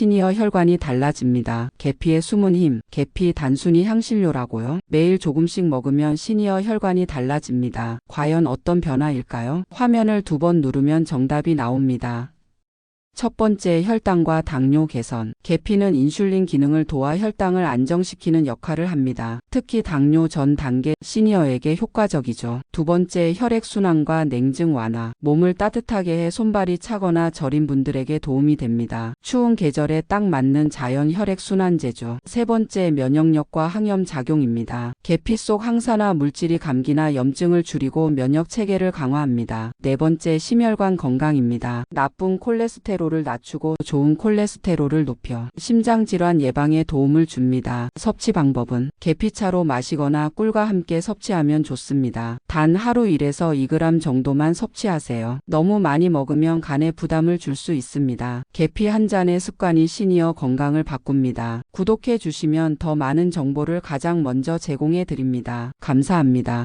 시니어 혈관이 달라집니다. 계피의 숨은 힘, 계피 단순히 향신료라고요? 매일 조금씩 먹으면 시니어 혈관이 달라집니다. 과연 어떤 변화일까요? 화면을 두 번 누르면 정답이 나옵니다. 첫 번째 혈당과 당뇨 개선. 계피는 인슐린 기능을 도와 혈당을 안정시키는 역할을 합니다. 특히 당뇨 전 단계 시니어에게 효과적이죠. 두 번째 혈액순환과 냉증 완화. 몸을 따뜻하게 해 손발이 차거나 저린 분들에게 도움이 됩니다. 추운 계절에 딱 맞는 자연 혈액순환제죠. 세 번째 면역력과 항염 작용입니다. 계피 속 항산화 물질이 감기나 염증을 줄이고 면역 체계를 강화합니다. 네 번째 심혈관 건강입니다. 나쁜 콜레스테롤을 낮추고 좋은 콜레스테롤을 높여 심장 질환 예방에 도움을 줍니다. 섭취 방법은 계피차로 마시거나 꿀과 함께 섭취하면 좋습니다. 단 하루 1에서 2g 정도만 섭취하세요. 너무 많이 먹으면 간에 부담을 줄 수 있습니다. 계피 한 잔의 습관이 시니어 건강을 바꿉니다. 구독해 주시면 더 많은 정보를 가장 먼저 제공해 드립니다. 감사합니다.